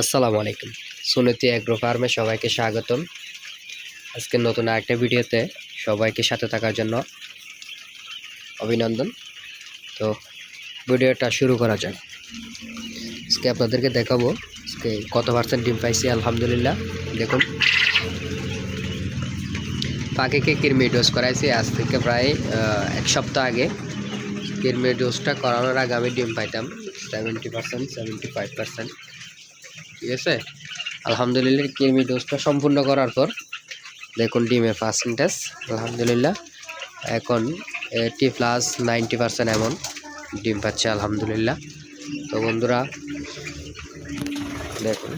আসসালামু আলাইকুম। সুনতি অ্যাগ্রো ফার্মে সবাইকে স্বাগতম। আজকে নতুন আরেকটা ভিডিওতে সবাইকে সাথে থাকার জন্য অভিনন্দন। তো ভিডিওটা শুরু করা যাক। আজকে আপনাদেরকে দেখাবো আজকে কত পার্সেন্ট ডিম পাইছি, আলহামদুলিল্লাহ। দেখুন। পাখিকে কিরমি ডোজ করাইছি, আজ থেকে প্রায় এক সপ্তাহ আগে। কিরমি ডোজটা করানোর আগে আমি ডিম পাইতাম seventy percent seventy five percent ঠিক আছে? আলহামদুলিল্লাহ কিরমি ডোজটা সম্পূর্ণ করার পর দেখুন ডিমের পার্সেন্টেজ আলহামদুলিল্লাহ, এখন এইটি প্লাস নাইনটি পার্সেন্ট এমন ডিম পাচ্ছে, আলহামদুলিল্লাহ। তো বন্ধুরা, দেখুন।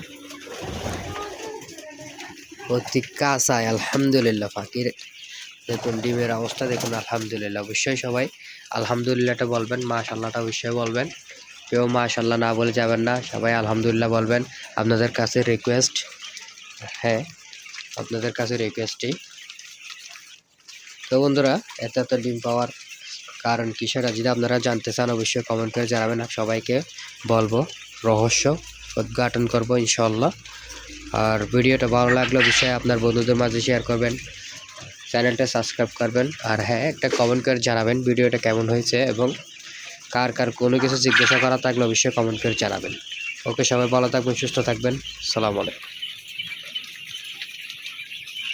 অতি কাঁচায়, আলহামদুলিল্লাহ, পাখির। দেখুন ডিমের অবস্থা, দেখুন, আলহামদুলিল্লাহ। অবশ্যই সবাই আলহামদুলিল্লাহটা বলবেন মাশাল্লাহটা অবশ্যই বলবেন। কেউ মাশাল্লাহ না বলে যাবেন না। সবাই আলহামদুলিল্লাহ বলবেন। আপনাদের কাছে রিকোয়েস্ট হ্যাঁ আপনাদের কাছে রিকোয়েস্টই তো বন্ধুরা, এত এত ডিম পাওয়ার কারণ কি সেটা যদি আপনারা জানতে চান, অবশ্যই কমেন্ট করে জানাবেন সবাইকে বলব রহস্য উদ্ঘাটন করব ইনশাল্লাহ আর ভিডিওটা ভালো লাগলে অবশ্যই আপনার বন্ধুদের মাঝে শেয়ার করবেন চ্যানেলটা সাবস্ক্রাইব করবেন। আর হ্যাঁ একটা কমেন্ট করে জানাবেন ভিডিওটা কেমন হয়েছে এবং কার কার কোনো কিছু জিজ্ঞাসা করা থাকলে অবশ্যই কমেন্ট করে জানাবেন। ওকে সবাই ভালো থাকবেন, সুস্থ থাকবেন। সালাম আলাইকুম।